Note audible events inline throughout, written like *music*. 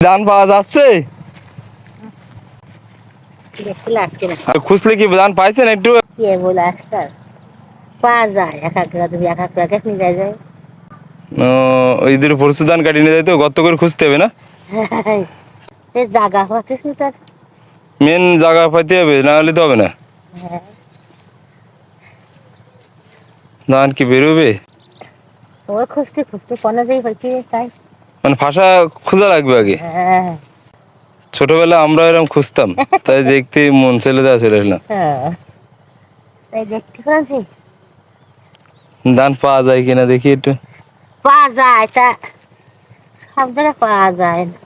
ধান পাওয়া যাচ্ছে? খুঁজলে কি ধান পাইছেন একটু? কে বলে আজকাল? পাওয়া যায় এক এক তুমি এক এক প্যাকেট নিয়ে যায় যায়। ওই দিকে পরশু ধান নিয়ে করে খুঁজতে হবে না? *laughs* এই না তার। মেন জায়গা পাইতে হবে না হলে তো হবে না। হ্যাঁ। ধান কি বেরোবে? ওই খুঁজতে খুঁজতে কোনো যেই হয়েছে তাই। মানে ভাষা খোঁজা লাগবে আগে। হ্যাঁ। ছোটবেলা আমরা এরকম খুঁজতাম তাই দেখতে মন ছেলে দেওয়া চলে এলাম হ্যাঁ। ধান পাওয়া যায় কিনা দেখি একটু। পাওয়া যায় তা সব জায়গায় পাওয়া যায় না।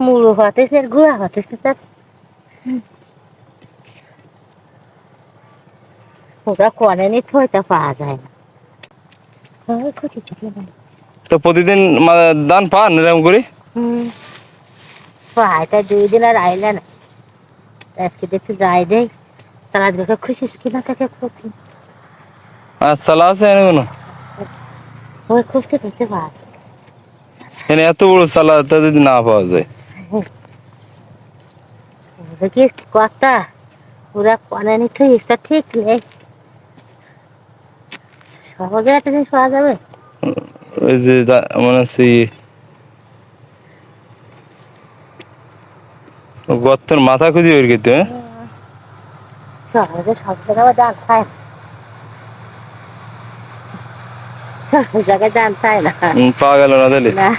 মুড়ো হতেছে আর গুঁড়া হতেছে তার ওটা হয় তা পাওয়া যায় না। খুঁটি খুঁটি না। তো প্রতিদিন দান ধান পান এরকম করে? দুই দিন আর আইলে না। আজকে দেখতে যাই দেই। তারা আজকে খুশিস কিনা তাকে খুঁজি আর চালা আছে এনে কোনো? ওই খুঁজতে। এনে এত বড় চালা তা যদি না পাওয়া যায়? দেখি কথা? ওরা কনে নিতে ইচ্ছা ঠিক নেই। সহজে একটা জিনিস পাওয়া যাবে? ওই যে মনে। ও গর্তের মাথা খুঁজি বের করতে হ্যাঁ? সহজে সব জায়গায় দাম না। সব জায়গায় দাম না। পাওয়া গেল না তাহলে? না।